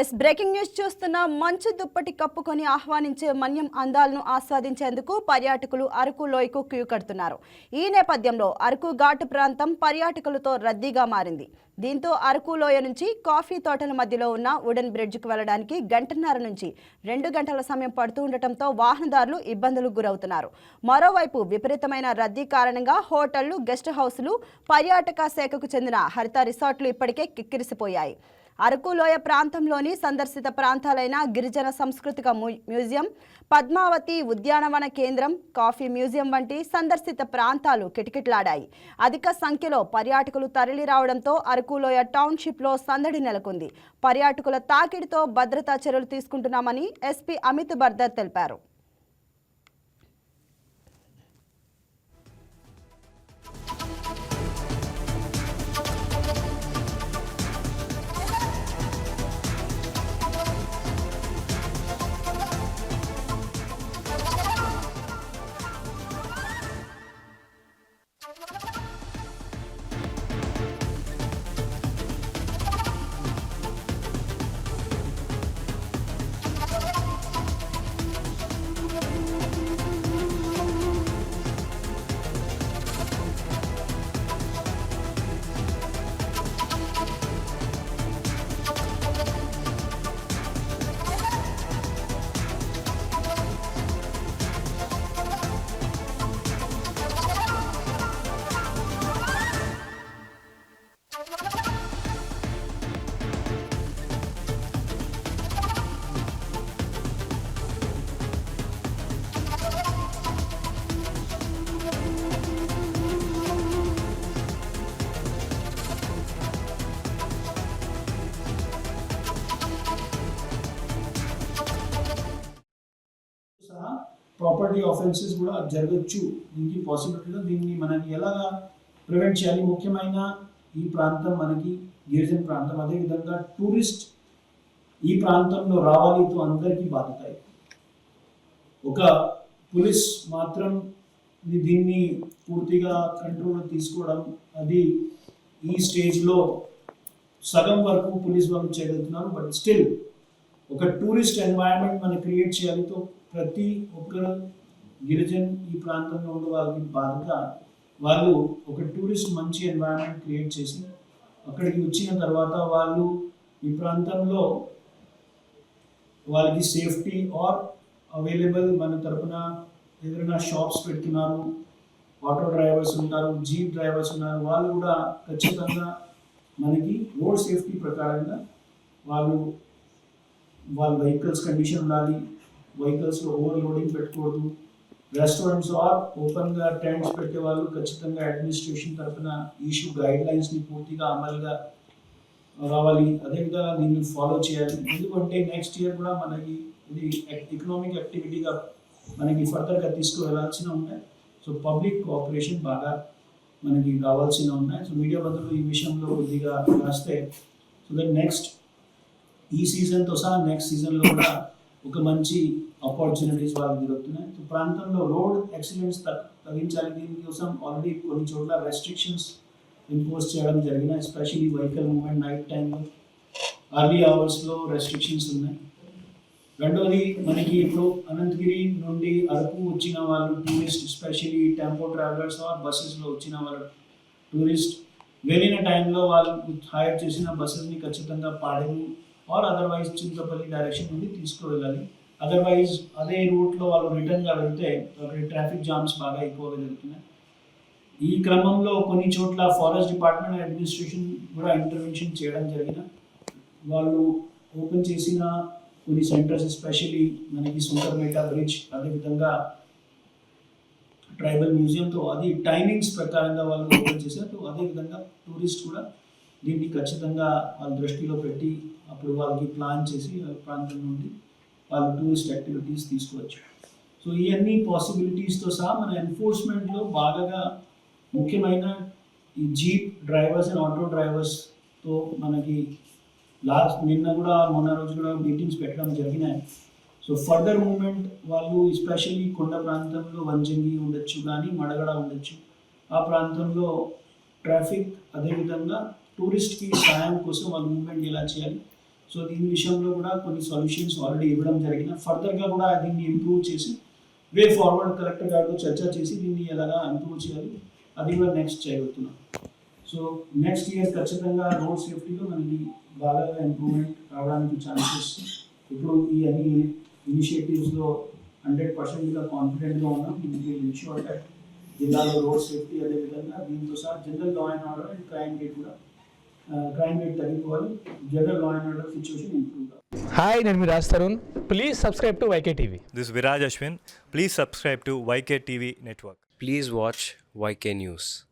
Yes breaking news చూస్తున్న మంచు దుప్పటి కప్పుకొని ఆహ్వానించే మన్యం అందాలను ఆస్వాదించేందుకు పర్యాటకులు అరకు లోయకు క్యూ కడుతున్నారు. ఈ నేపథ్యంలో అరకు ఘాటు ప్రాంతం పర్యాటకులతో రద్దీగా మారింది. దీంతో అరకు లోయ నుంచి కాఫీ తోటల మధ్యలో ఉన్న వుడెన్ బ్రిడ్జ్కి వెళ్ళడానికి గంటన్నర నుంచి రెండు గంటల సమయం పడుతూ ఉండటంతో వాహనదారులు ఇబ్బందులకు గురవుతున్నారు. మరోవైపు విపరీతమైన రద్దీ కారణంగా హోటళ్ళు గెస్ట్ హౌస్లు పర్యాటక శాఖకు చెందిన హరిత రిసార్ట్లు ఇప్పటికే కిక్కిరిసిపోయాయి. అరకు లోయ ప్రాంతంలోని సందర్శిత ప్రాంతాలైన గిరిజన సాంస్కృతిక మ్యూ- మ్యూజియం పద్మావతి ఉద్యానవన కేంద్రం కాఫీ మ్యూజియం వంటి సందర్శిత ప్రాంతాలు కిటకిటలాడాయి. అధిక సంఖ్యలో పర్యాటకులు తరలి రావడంతో అరకు లోయ టౌన్షిప్లో సందడి నెలకొంది. పర్యాటకుల తాకిడితో భద్రతా చర్యలు తీసుకుంటున్నామని ఎస్పీ అమిత్ బర్దర్ తెలిపారు. ప్రాపర్టీ ఆఫెన్సెస్ కూడా జరగచ్చు. దీనికి పాసిబిలిటీలో దీన్ని మనకి ఎలా ప్రివెంట్ చేయాలి? ముఖ్యమైన ఈ ప్రాంతం మనకి గిరిజన ప్రాంతం. అదేవిధంగా టూరిస్ట్ ఈ ప్రాంతంలో రావాలితో అందరికీ బాధ్యత. ఒక పోలీస్ మాత్రం దీన్ని పూర్తిగా కంట్రోల్లో తీసుకోవడం అది ఈ స్టేజ్లో సగం వరకు పోలీస్ వాళ్ళు చేయగలుగుతున్నారు. బట్ స్టిల్ ఒక టూరిస్ట్ ఎన్వైరన్మెంట్ మనం క్రియేట్ చేయాలితో ప్రతి ఒక్కరు గిరిజన్ ఈ ప్రాంతంలో ఉన్న వాళ్ళకి బాధగా వాళ్ళు ఒక టూరిస్ట్ మంచి ఎన్వైరాన్మెంట్ క్రియేట్ చేసి అక్కడికి వచ్చిన తర్వాత వాళ్ళు ఈ ప్రాంతంలో వాళ్ళకి సేఫ్టీ ఆర్ అవైలబుల్ మన తరపున ఏదైనా షాప్స్ పెడుతున్నారు ఆటో డ్రైవర్స్ ఉన్నారు జీప్ డ్రైవర్స్ ఉన్నారు వాళ్ళు కూడా ఖచ్చితంగా మనకి రోడ్ సేఫ్టీ ప్రకారంగా వాళ్ళు వాళ్ళ వెహికల్స్ కండిషన్ ఉండాలి. వెహికల్స్లో ఓవర్లోడింగ్ పెట్టకూడదు. రెస్టారెంట్స్ ఆర్ ఓపెన్గా టెంట్స్ పెట్టే వాళ్ళు ఖచ్చితంగా అడ్మినిస్ట్రేషన్ తరఫున ఇష్యూ గైడ్ లైన్స్ని పూర్తిగా అమలుగా రావాలి. అదేవిధంగా దీన్ని ఫాలో చేయాలి. ఎందుకంటే నెక్స్ట్ ఇయర్ కూడా మనకి ఇది ఎకనామిక్ యాక్టివిటీగా మనకి ఫర్దర్గా తీసుకువెళ్ళాల్సిన ఉన్నాయి. సో పబ్లిక్ కోఆపరేషన్ బాగా మనకి కావాల్సిన ఉన్నాయి. సో మీడియా బంధువులు ఈ విషయంలో కొద్దిగా రాస్తే సో దట్ నెక్స్ట్ ఈ సీజన్తో సహా నెక్స్ట్ సీజన్లో కూడా ఒక మంచి ఆపర్చునిటీస్ వాళ్ళకి దొరుకుతున్నాయి. సో ప్రాంతంలో రోడ్ యాక్సిడెంట్స్ తగ్గించాలి. దీనికోసం ఆల్రెడీ కొన్ని చోట్ల రెస్ట్రిక్షన్స్ ఇంపోజ్ చేయడం జరిగిన ఎస్పెషలీ వెహికల్ మూమెంట్ నైట్ టైంలో అర్లీ అవర్స్లో రెస్ట్రిక్షన్స్ ఉన్నాయి. రెండవది మనకి ఇప్పుడు అనంతగిరి నుండి అరకు వచ్చిన వాళ్ళు tourist especially tempo travellers or బస్సెస్లో వచ్చిన వాళ్ళు టూరిస్ట్ వెళ్ళిన టైంలో వాళ్ళు హైర్ చేసిన బస్సెస్ని ఖచ్చితంగా Paderu or otherwise Chintapalli direction నుండి తీసుకువెళ్ళాలి. అదర్వైజ్ అదే రూట్లో వాళ్ళు రిటర్న్గా వెళ్తే అక్కడ ట్రాఫిక్ జామ్స్ బాగా ఎక్కువగా జరుగుతున్నాయి. ఈ క్రమంలో కొన్ని చోట్ల ఫారెస్ట్ డిపార్ట్మెంట్ అడ్మినిస్ట్రేషన్ కూడా ఇంటర్వెన్షన్ చేయడం జరిగిన వాళ్ళు ఓపెన్ చేసిన కొన్ని సెంటర్స్ ఎస్పెషల్లీ మనకి సుంకర్మేట బ్రిడ్జ్ అదేవిధంగా ట్రైబల్ మ్యూజియంతో అది టైమింగ్స్ ప్రకారంగా వాళ్ళు ఓపెన్ చేశారు. అదేవిధంగా టూరిస్ట్ కూడా దీన్ని ఖచ్చితంగా వాళ్ళ దృష్టిలో పెట్టి అప్పుడు వాళ్ళకి ప్లాన్ చేసి వాళ్ళ ప్రాంతం నుండి వాళ్ళు టూరిస్ట్ యాక్టివిటీస్ తీసుకోవచ్చు. సో ఇవన్నీ పాసిబిలిటీస్తో సహా మన ఎన్ఫోర్స్మెంట్లో బాగా ముఖ్యమైన ఈ జీప్ డ్రైవర్స్ అండ్ ఆటో డ్రైవర్స్తో మనకి లాస్ట్ నిన్న కూడా మొన్న రోజు కూడా మీటింగ్స్ పెట్టడం జరిగినాయి. సో ఫర్దర్ మూమెంట్ వాళ్ళు ఎస్పెషల్లీ కొండ ప్రాంతంలో వంజంగి ఉండొచ్చు కానీ మడగడ ఉండొచ్చు. ఆ ప్రాంతంలో ట్రాఫిక్ అదేవిధంగా టూరిస్ట్కి సహాయం కోసం వాళ్ళు మూవ్మెంట్ ఎలా చేయాలి? సో దీని విషయంలో కూడా కొన్ని సొల్యూషన్స్ ఆల్రెడీ ఇవ్వడం జరిగిన ఫర్దర్గా కూడా దీన్ని ఇంప్రూవ్ చేసి వే ఫార్వర్డ్ కలెక్టర్ గారితో చర్చ చేసి దీన్ని ఎలాగా ఇంప్రూవ్ చేయాలి అది కూడా నెక్స్ట్ చేయబోతున్నాం. సో నెక్స్ట్ ఇయర్ ఖచ్చితంగా రోడ్ సేఫ్టీలో మనకి బాగా ఇంప్రూవ్మెంట్ రావడానికి ఛాన్సెస్ ఇప్పుడు ఈ అన్ని ఇనిషియేటివ్స్లో హండ్రెడ్ పర్సెంట్గా కాన్ఫిడెంట్గా ఉన్నాం. ఇన్షూర్ జిల్లాలో రోడ్ సేఫ్టీ అదేవిధంగా దీంతో సహా general law and order and crime rate కూడా crime rate తగ్గిపోవాలి general law and order situation improve కావాలి హాయ్ నేను మీ Raj Tarun please subscribe to YK TV This is Viraj Ashwin. Please subscribe to YK TV Network. Please watch YK News.